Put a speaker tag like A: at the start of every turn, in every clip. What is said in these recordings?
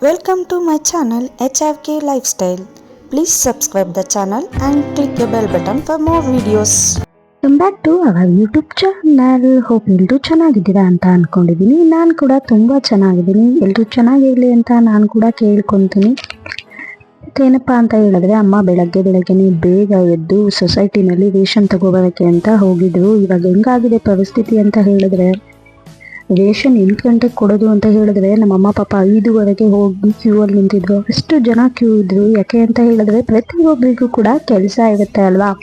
A: Welcome to my channel HFK Lifestyle. Please subscribe the channel and click the bell button for more videos.
B: Come back to our YouTube channel hope ಎಲ್ಲರೂ ಚೆನ್ನಾಗಿದ್ದೀರಾ ಅಂತ ಅನ್ಕೊಂಡಿದ್ದೀನಿ. ನಾನು ಕೂಡ ತುಂಬ ಚೆನ್ನಾಗಿದ್ದೀನಿ. ಎಲ್ಲರೂ ಚೆನ್ನಾಗಿರಲಿ ಅಂತ ನಾನು ಕೂಡ ಕೇಳ್ಕೊತೀನಿ. ಏನಪ್ಪ ಅಂತ ಹೇಳಿದ್ರೆ, ಅಮ್ಮ ಬೆಳಗ್ಗೆ ಬೆಳಗ್ಗೆನೆ ಬೇಗ ಎದ್ದು ಸೊಸೈಟಿನಲ್ಲಿ ರೇಷನ್ ತಗೋಬರೋಕ್ಕೆ ಅಂತ ಹೋಗಿದ್ರು. ಇವಾಗ ಹೆಂಗಾಗಿದೆ ಪರಿಸ್ಥಿತಿ ಅಂತ ಹೇಳಿದ್ರೆ ರೇಷನ್ ಎಂಟು ಗಂಟೆಗೆ ಕೊಡೋದು ಅಂತ ಹೇಳಿದ್ರೆ ನಮ್ಮ ಅಮ್ಮ ಪಾಪ ಐದುವರೆಗೆ ಹೋಗಿ ಕ್ಯೂ ಅಲ್ಲಿ ನಿಂತಿದ್ರು. ಅಷ್ಟು ಜನ ಕ್ಯೂ ಇದ್ರು. ಯಾಕೆ ಅಂತ ಹೇಳಿದ್ರೆ ಪ್ರತಿಯೊಬ್ಬರಿಗೂ ಕೂಡ ಕೆಲಸ ಇರುತ್ತೆ ಅಲ್ವಾ?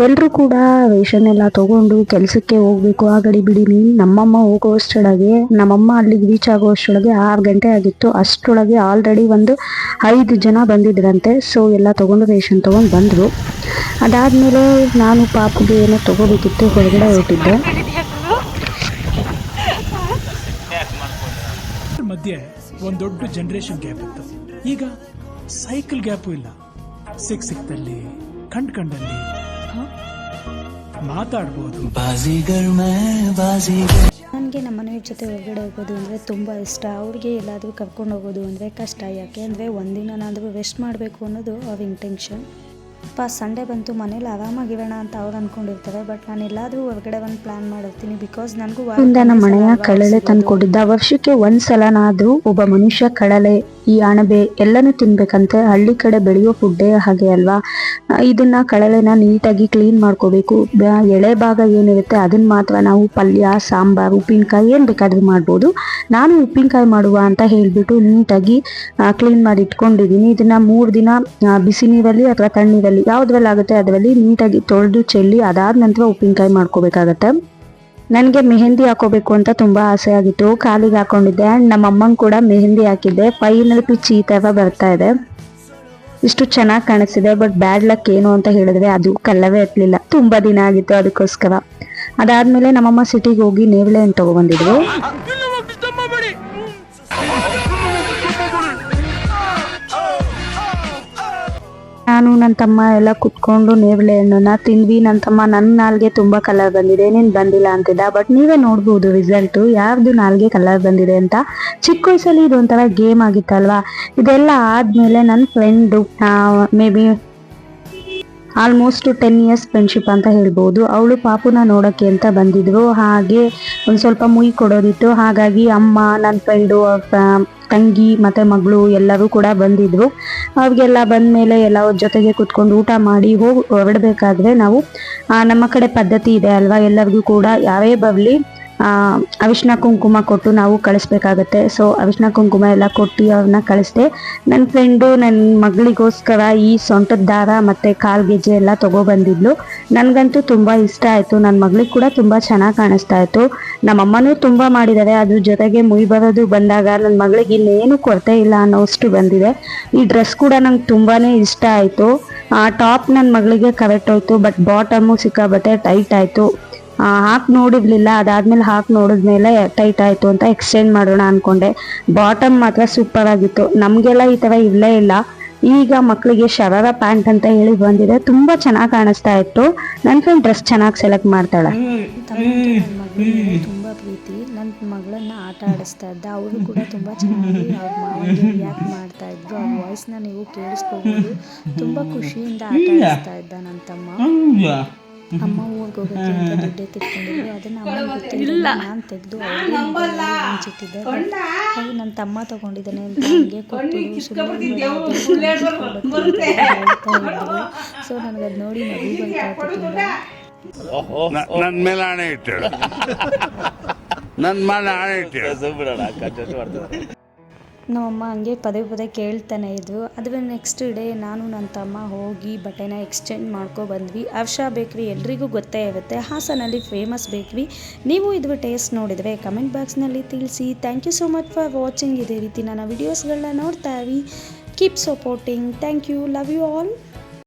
B: ಎಲ್ಲರೂ ಕೂಡ ರೇಷನ್ ಎಲ್ಲ ತಗೊಂಡು ಕೆಲಸಕ್ಕೆ ಹೋಗ್ಬೇಕು. ಆ ಗಡಿ ಬಿಡಿನಿ ನಮ್ಮಮ್ಮ ಹೋಗುವಷ್ಟೊಳಗೆ ನಮ್ಮಮ್ಮ ಅಲ್ಲಿಗೆ ರೀಚ್ ಆಗುವಷ್ಟೊಳಗೆ ಆರು ಗಂಟೆ ಆಗಿತ್ತು. ಅಷ್ಟರೊಳಗೆ ಆಲ್ರೆಡಿ ಒಂದು ಐದು ಜನ ಬಂದಿದ್ರಂತೆ. ಸೊ ಎಲ್ಲ ತಗೊಂಡು ರೇಷನ್ ತಗೊಂಡು ಬಂದರು. ಅದಾದಮೇಲೆ ನಾನು ಪಾಪಗೆ ಏನೋ ತಗೋಬೇಕಿತ್ತು, ಹೊರಗಡೆ ಹೊರಟಿದ್ದೆ.
C: ಮಧ್ಯೆ ಒಂದು ದೊಡ್ಡ ಜನರೇಷನ್ ಗ್ಯಾಪ್ ಇತ್ತು. ಈಗ ಸೈಕಲ್ ಗ್ಯಾಪ್ ಇಲ್ಲ. ಸಿಕ್ ಸಿಕ್ತಲ್ಲಿ ಕಂಡ್ ಕಂಡಲ್ಲಿ ಮಾತಾಡ್ಬೋದು.
B: ನನಗೆ ನಮ್ಮ ಮನೆಯವ್ರ ಜೊತೆ ಹೊರಗಡೆ ಹೋಗೋದು ಅಂದ್ರೆ ತುಂಬಾ ಇಷ್ಟ. ಅವ್ರಿಗೆ ಎಲ್ಲಾದ್ರೂ ಕರ್ಕೊಂಡು ಹೋಗೋದು ಅಂದ್ರೆ ಕಷ್ಟ. ಯಾಕೆ ಅಂದರೆ ಒಂದಿನನಾದರೂ ರೆಸ್ಟ್ ಮಾಡಬೇಕು ಅನ್ನೋದು ಅವ್ರ ಇಂಟೆನ್ಷನ್ ಸಂಡೇ ಬಂತು ಮನೇಲಿ ಆರಾಮಾಗಿರೋಣ ಅಂತ ಅವ್ರು ಅಂದ್ಕೊಂಡಿರ್ತಾರೆ ಬಟ್ ನಾನು ಎಲ್ಲಾದರೂ ಹೊರಗಡೆ ಒಂದು ಪ್ಲಾನ್ ಮಾಡಿರ್ತೀನಿ ಬಿಕಾಸ್ ನನಗೂ ನಮ್ಮ ಮನೆಯ ಕಳಲೆ ತಂದು ವರ್ಷಕ್ಕೆ ವರ್ಷಕ್ಕೆ ಒಂದ್ಸಲನಾದ್ರೂ ಒಬ್ಬ ಮನುಷ್ಯ ಕಳಲೆ ಈ ಅಣಬೆ ಎಲ್ಲನೂ ತಿನ್ಬೇಕಂತೆ. ಹಳ್ಳಿ ಕಡೆ ಬೆಳೆಯೋ ಫುಡ್ಡೇ ಹಾಗೆ ಅಲ್ವಾ? ಇದನ್ನ ಕಳಲೆನ ನೀಟಾಗಿ ಕ್ಲೀನ್ ಮಾಡ್ಕೋಬೇಕು. ಎಳೆ ಭಾಗ ಏನಿರುತ್ತೆ ಅದನ್ನ ಮಾತ್ರ ನಾವು ಪಲ್ಯ ಸಾಂಬಾರ್ ಉಪ್ಪಿನಕಾಯಿ ಏನ್ ಬೇಕಾದ್ರೂ ಮಾಡ್ಬೋದು. ನಾನು ಉಪ್ಪಿನಕಾಯಿ ಮಾಡುವ ಅಂತ ಹೇಳ್ಬಿಟ್ಟು ನೀಟಾಗಿ ಕ್ಲೀನ್ ಮಾಡಿ ಇಟ್ಕೊಂಡಿದ್ದೀನಿ ಇದನ್ನ ಮೂರು ದಿನ ಬಿಸಿ ನೀರಲ್ಲಿ ಅಥವಾ ತಣ್ಣೀರಲ್ಲಿ ಯಾವ್ದ್ರಲ್ಲಿ ಆಗುತ್ತೆ ಅದರಲ್ಲಿ ನೀಟಾಗಿ ತೊಳೆದು ಚೆಲ್ಲಿ ಅದಾದ ನಂತರ ಉಪ್ಪಿನಕಾಯಿ ಮಾಡ್ಕೋಬೇಕಾಗತ್ತೆ. ನನಗೆ ಮೆಹಂದಿ ಹಾಕೋಬೇಕು ಅಂತ ತುಂಬ ಆಸೆ ಆಗಿತ್ತು. ಕಾಲಿಗೆ ಹಾಕೊಂಡಿದ್ದೆ. ಆ್ಯಂಡ್ ನಮ್ಮ ಅಮ್ಮಂಗೆ ಕೂಡ ಮೆಹಂದಿ ಹಾಕಿದ್ದೆ. ಫೈನಲ್ ಪಿಚ್ ಈ ಥರ ಬರ್ತಾ ಇದೆ. ಇಷ್ಟು ಚೆನ್ನಾಗಿ ಕಾಣಿಸ್ತಿದೆ ಬಟ್ ಬ್ಯಾಡ್ ಲಕ್ ಏನು ಅಂತ ಹೇಳಿದ್ರೆ ಅದು ಕಲ್ಲವೇ ಹತ್ತಲಿಲ್ಲ ತುಂಬ ದಿನ ಆಗಿತ್ತು ಅದಕ್ಕೋಸ್ಕರ. ಅದಾದಮೇಲೆ ನಮ್ಮಮ್ಮ ಸಿಟಿಗೆ ಹೋಗಿ ನೇವಳೆ ಹಣ್ಣು ನಾನು ನನ್ನ ತಮ್ಮ ಎಲ್ಲ ಕುತ್ಕೊಂಡು ನೇವಳೆ ಹಣ್ಣನ್ನ ತಿಂದ್ವಿ. ನನ್ನ ತಮ್ಮ ನನ್ನ ನಾಲ್ಗೆ ತುಂಬಾ ಕಲರ್ ಬಂದಿದೆ. ನೀನ್ ಬಂದಿಲ್ಲ ಅಂತಿದ್ದ. ಬಟ್ ನೀವೇ ನೋಡ್ಬೋದು ರಿಸಲ್ಟ್ ಯಾರ್ದು ನಾಲ್ಗೆ ಕಲರ್ ಬಂದಿದೆ ಅಂತ. ಚಿಕ್ಕ ವಯಸ್ಸಲ್ಲಿ ಇದೊಂಥರ ಗೇಮ್ ಆಗಿತ್ತಲ್ವಾ? ಇದೆಲ್ಲ ಆದ್ಮೇಲೆ ನನ್ನ friend may be almost ten years friendship ಅಂತ ಹೇಳ್ಬೋದು. ಅವಳು ಪಾಪುನ ನೋಡೋಕ್ಕೆ ಅಂತ ಬಂದಿದ್ರು ಹಾಗೆ ಒಂದು ಸ್ವಲ್ಪ ಮುಯಿ ಕೊಡೋದಿತ್ತು. ಹಾಗಾಗಿ ಅಮ್ಮ ನನ್ನ ಫ್ರೆಂಡು ತಂಗಿ ಮತ್ತು ಮಗಳು ಎಲ್ಲರೂ ಕೂಡ ಬಂದಿದ್ರು. ಅವ್ರಿಗೆಲ್ಲ ಬಂದ ಮೇಲೆ ಎಲ್ಲ ಜೊತೆಗೆ ಕುತ್ಕೊಂಡು ಊಟ ಮಾಡಿ ಹೋಗಿ ಹೊರಡಬೇಕಾದ್ರೆ ನಾವು ನಮ್ಮ ಕಡೆ ಪದ್ಧತಿ ಇದೆ ಅಲ್ವಾ? ಎಲ್ಲರಿಗೂ ಕೂಡ ಯಾವೇ ಬರಲಿ ಅರಿಶಿನ ಕುಂಕುಮ ಕೊಟ್ಟು ನಾವು ಕಳಿಸ್ಬೇಕಾಗತ್ತೆ. ಸೊ ಅವಿಷ್ಣ ಕುಂಕುಮ ಎಲ್ಲ ಕೊಟ್ಟು ಅವ್ರನ್ನ ಕಳಿಸ್ದೆ. ನನ್ನ ಫ್ರೆಂಡು ನನ್ನ ಮಗಳಿಗೋಸ್ಕರ ಈ ಸೊಂಟದ ದಾರ ಮತ್ತು ಕಾಲು ಗೆಜ್ಜೆ ಎಲ್ಲ ತಗೊಬಂದಿದ್ಲು. ನನಗಂತೂ ತುಂಬ ಇಷ್ಟ ಆಯಿತು. ನನ್ನ ಮಗಳಿಗೆ ಕೂಡ ತುಂಬ ಚೆನ್ನಾಗಿ ಕಾಣಿಸ್ತಾ ಇತ್ತು. ನಮ್ಮಮ್ಮನೂ ತುಂಬ ಮಾಡಿದ್ದಾರೆ ಅದ್ರ ಜೊತೆಗೆ ಮುಯ್ ಬರೋದು ಬಂದಾಗ ನನ್ನ ಮಗಳಿಗೆ ಇನ್ನೇನು ಕೊರತೆ ಇಲ್ಲ ಅನ್ನೋಷ್ಟು ಬಂದಿದೆ. ಈ ಡ್ರೆಸ್ ಕೂಡ ನಂಗೆ ತುಂಬಾ ಇಷ್ಟ ಆಯಿತು. ಆ ಟಾಪ್ ನನ್ನ ಮಗಳಿಗೆ ಕರೆಕ್ಟ್ ಹೋಯ್ತು. ಬಟ್ ಬಾಟಮು ಸಿಕ್ಕಾಬಟ್ಟೆ ಟೈಟ್ ಆಯ್ತು. ಹಾಕಿ ನೋಡಿರ್ಲಿಲ್ಲ. ಅದಾದ್ಮೇಲೆ ಹಾಕಿ ನೋಡಿದ್ಮೇಲೆ ಟೈಟ್ ಆಯ್ತು ಅಂತ ಎಕ್ಸ್ಚೇಂಜ್ ಮಾಡೋಣ ಅನ್ಕೊಂಡೆ. ಬಾಟಮ್ ಮಾತ್ರ ಸೂಪರ್ ಆಗಿತ್ತು. ನಮಗೆಲ್ಲ ಈ ತರ ಇಲ್ಲೇ ಇಲ್ಲ. ಈಗ ಮಕ್ಕಳಿಗೆ ಶರಾರ ಪ್ಯಾಂಟ್ ಅಂತ ಹೇಳಿ ಬಂದಿದೆ. ತುಂಬಾ ಚೆನ್ನಾಗಿ ಕಾಣಿಸ್ತಾ ಇತ್ತು. ನನ್ನ ಫ್ರೆಂಡ್ ಡ್ರೆಸ್ ಚೆನ್ನಾಗಿ ಸೆಲೆಕ್ಟ್ ಮಾಡ್ತಾಳೆ. ತುಂಬ ಪ್ರೀತಿ. ನನ್ನ ಮಗಳನ್ನ ಆಟ ಆಡಿಸ್ತಾ ಇದ್ದ. ಅವರು ಕೂಡ ತುಂಬ ಚೆನ್ನಾಗಿ ಮಾಡ್ತಾ ಇದ್ರು ಅವ್ರ ವಾಯ್ಸ್ನ ನೀವು ಕೇಳಿಸ್ಕೋಬೋದು. ತುಂಬ ಖುಷಿಯಿಂದ ಆಟ ಆಡಿಸ್ತಾ ಇದ್ದ ನನ್ನ ತಮ್ಮ. ಅಮ್ಮ ಊರಿಗೆ ಹೋಗೋಕ್ಕೆ ಅಂತ ದುಡ್ಡು ಎತ್ತಿಟ್ಕೊಂಡಿದ್ರು ಅದನ್ನ ಅಮ್ಮ ಗೊತ್ತಿಲ್ಲ. ನಾನು ತೆಗೆದು ಹಂಚಿಟ್ಟಿದ್ದೆ ಹಾಗೆ ನನ್ನ ತಮ್ಮ ತಗೊಂಡಿದ್ದಾನೆ ಅಂತ ಹಂಗೆ ಕೊಟ್ಟು ಸೊ ನನಗೆ ಅದು ನೋಡಿ ನಗು ಬರ್ತಾ ಇತ್ತು ತುಂಬ
D: ನನ್ನ ಮೇಲೆ ಆಣೆ ಇಟ್ಟಳು ನನ್ನ ಮೇಲೆ ಹಣೆ ಇಟ್ಟಳು
B: ನಮ್ಮಮ್ಮ ಹಂಗೆ ಪದೇ ಪದೇ ಕೇಳ್ತಾನೆ ಇದ್ವು ಅದ್ರ ನೆಕ್ಸ್ಟ್ ಡೇ ನಾನು ನನ್ನ ತಮ್ಮ ಹೋಗಿ ಬಟ್ಟೆನ ಎಕ್ಸ್ಚೇಂಜ್ ಮಾಡ್ಕೊ ಬಂದ್ವಿ. ಹರ್ಷ ಬೇಕ್ರಿ, ಎಲ್ರಿಗೂ ಗೊತ್ತೇ ಇರುತ್ತೆ. ಹಾಸನಲ್ಲಿ ಫೇಮಸ್ ಬೇಕ್ರಿ. ನೀವು ಇದು ಟೇಸ್ಟ್ ನೋಡಿದರೆ ಕಮೆಂಟ್ ಬಾಕ್ಸ್ನಲ್ಲಿ ತಿಳಿಸಿ. Thank you so much for watching ಇದೇ ರೀತಿ ನನ್ನ ವಿಡಿಯೋಸ್ಗಳನ್ನ ನೋಡ್ತಾ ಇರಿ. Keep supporting thank you love you all